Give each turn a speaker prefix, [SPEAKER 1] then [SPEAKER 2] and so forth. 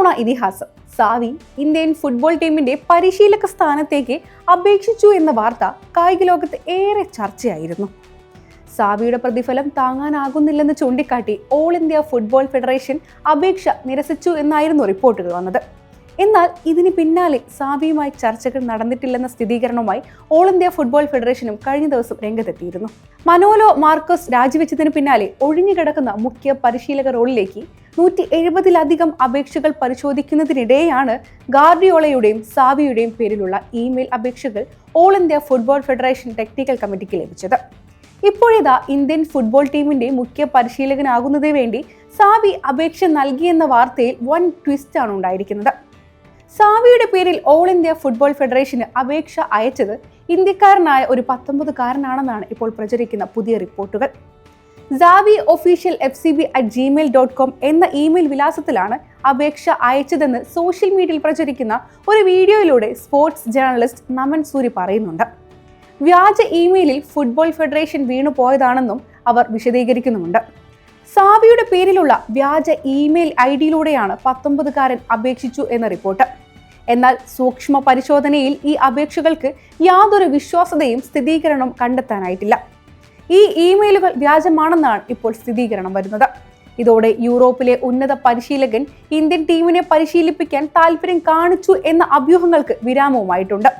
[SPEAKER 1] Maradona ഇതിഹാസം. Xavi Indian football ടീമിന്റെ പരിശീലക സ്ഥാനത്തേക്ക് അപേക്ഷിച്ചു എന്ന വാർത്ത കായിക ലോകത്ത് ഏറെ ചർച്ചയായിരുന്നു. സാവിയുടെ പ്രതിഫലം താങ്ങാനാകുന്നില്ലെന്ന് ചൂണ്ടിക്കാട്ടി ഓൾ ഇന്ത്യ ഫുട്ബോൾ ഫെഡറേഷൻ അപേക്ഷ നിരസിച്ചു എന്നായിരുന്നു റിപ്പോർട്ടുകൾ വന്നത്. എന്നാൽ ഇതിന് പിന്നാലെ സാബിയുമായി ചർച്ചകൾ നടന്നിട്ടില്ലെന്ന സ്ഥിരീകരണവുമായി ഓൾ ഇന്ത്യ ഫുട്ബോൾ ഫെഡറേഷനും കഴിഞ്ഞ ദിവസം രംഗത്തെത്തിയിരുന്നു. മനോലോ മാർക്കോസ് രാജിവെച്ചതിന് പിന്നാലെ ഒഴിഞ്ഞുകിടക്കുന്ന മുഖ്യ പരിശീലക റോളിലേക്ക് നൂറ്റി എഴുപതിലധികം അപേക്ഷകൾ പരിശോധിക്കുന്നതിനിടെയാണ് ഗാർഡിയോളയുടെയും സാവിയുടെയും പേരിലുള്ള ഇമെയിൽ അപേക്ഷകൾ all India football federation technical കമ്മിറ്റിക്ക് ലഭിച്ചത്. ഇപ്പോഴിതാ ഇന്ത്യൻ ഫുട്ബോൾ ടീമിന്റെ മുഖ്യ പരിശീലകനാകുന്നതിന് വേണ്ടി സാവി അപേക്ഷ നൽകിയെന്ന വാർത്തയിൽ വൺ ട്വിസ്റ്റ് ആണ് ഉണ്ടായിരിക്കുന്നത്. സാവിയുടെ പേരിൽ ഓൾ ഇന്ത്യ ഫുട്ബോൾ ഫെഡറേഷന് അപേക്ഷ അയച്ചത് ഇന്ത്യക്കാരനായ ഒരു പത്തൊമ്പതുകാരനാണെന്നാണ് ഇപ്പോൾ പ്രചരിക്കുന്ന പുതിയ റിപ്പോർട്ടുകൾ. Xavi official F C B at Gmail dot com എന്ന ഇമെയിൽ വിലാസത്തിലാണ് അപേക്ഷ അയച്ചതെന്ന് സോഷ്യൽ മീഡിയയിൽ പ്രചരിക്കുന്ന ഒരു വീഡിയോയിലൂടെ സ്പോർട്സ് ജേർണലിസ്റ്റ് നമൻ സൂരി പറയുന്നുണ്ട്. വ്യാജ ഇമെയിലിൽ ഫുട്ബോൾ ഫെഡറേഷൻ വീണു പോയതാണെന്നും അവർ വിശദീകരിക്കുന്നുമുണ്ട്. സാവിയുടെ പേരിലുള്ള വ്യാജ ഇമെയിൽ ഐ ഡിയിലൂടെയാണ് പത്തൊമ്പതുകാരൻ അപേക്ഷിച്ചു എന്ന റിപ്പോർട്ട്. എന്നാൽ സൂക്ഷ്മ പരിശോധനയിൽ ഈ അപേക്ഷകൾക്ക് യാതൊരു വിശ്വാസതയും സ്ഥിരീകരണവും കണ്ടെത്താനായിട്ടില്ല. ഈ ഇമെയിലുകൾ വ്യാജമാണെന്നാണ് ഇപ്പോൾ സ്ഥിരീകരണം വരുന്നത്. ഇതോടെ യൂറോപ്പിലെ ഉന്നത പരിശീലകൻ ഇന്ത്യൻ ടീമിനെ പരിശീലിപ്പിക്കാൻ താല്പര്യം കാണിച്ചു എന്ന അഭ്യൂഹങ്ങൾക്ക് വിരാമവുമായിട്ടുണ്ട്.